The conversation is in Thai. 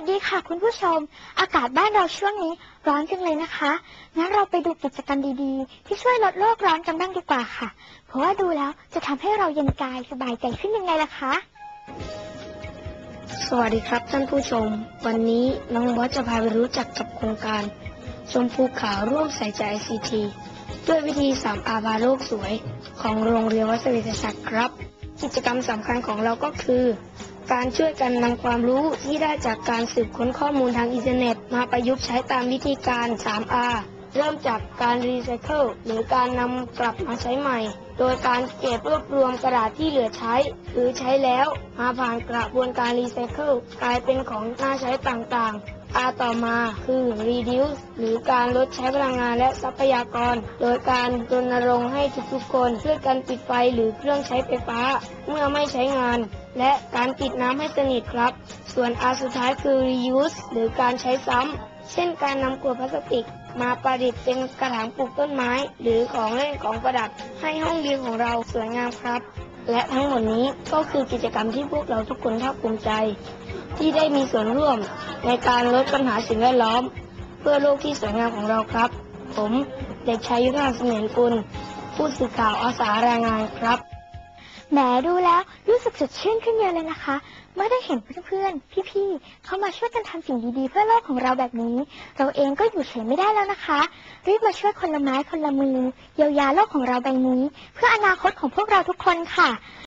สดีค่ะคุณผู้ชม อากาศบ้านเราช่วงนี้ร้อนจังเลยนะคะ งั้นเราไปดูกิจกรรมดีๆ ที่ช่วยลดโลกร้อนกันบ้างดีกว่าค่ะ เพราะว่าดูแล้วจะทำให้เราเย็นกายสบายใจขึ้นยังไงล่ะคะ สวัสดีครับท่านผู้ชม วันนี้น้องบอสจะพาไปรู้จักกับโครงการ ชมพูขาวร่วมใส่ใจ ICT ด้วยวิธี3อาบาโลกสวย ของโรงเรียนวัดสวิทยาศักดิ์ครับ กิจกรรมสำคัญของเราก็คือ การช่วยกันนำความรู้ที่ได้จากการสืบค้นข้อมูลทางอินเทอร์เน็ต มาประยุกต์ใช้ตามวิธีการ 3R เริ่มจากการรีไซเคิลหรือการนำกลับมาใช้ใหม่ โดยการเก็บรวบรวมกระดาษที่เหลือใช้ หรือใช้แล้ว มาผ่านกระบวนการรีไซเคิลกลายเป็นของน่าใช้ต่างๆ อาต่อมาคือ reduce หรือการลดใช้พลังงานและทรัพยากร โดยการรณรงค์ให้ทุกๆคนช่วยกันปิดไฟหรือเครื่องใช้ไฟฟ้า เมื่อไม่ใช้งาน และการปิดน้ำให้สนิทครับ ส่วน R สุดท้ายคือ reuse หรือการใช้ซ้ำ เช่นการนำขวดพลาสติก มาประดิษฐ์เป็นกระถางปลูกต้นไม้ หรือของเล่นของประดับ ให้ห้องเรียนของเราสวยงามครับ และทั้งหมดนี้ก็คือกิจกรรมที่พวกเราทุกคนภาคภูมิใจ ที่ได้มีส่วนร่วมในการลดปัญหาสิ่งแวดล้อม เพื่อโลกที่สวยงามของเราครับ ผมเด็กชายยุทธนาเสมียนกุลผู้สื่อข่าวอาสารายงานครับแหมดูแล้วรู้สึกสดชื่นขึ้นเยอะเลยนะคะ เมื่อได้เห็นเพื่อนๆ พี่ๆ เข้ามาช่วยกันทำสิ่งดีๆ เพื่อโลกของเราแบบนี้ เราเองก็อยู่เฉยไม่ได้แล้วนะคะ รีบมาช่วยคนละไม้คนละมือเยียวยาโลกของเราใบนี้ เพื่ออนาคตของพวกเราทุกคนค่ะ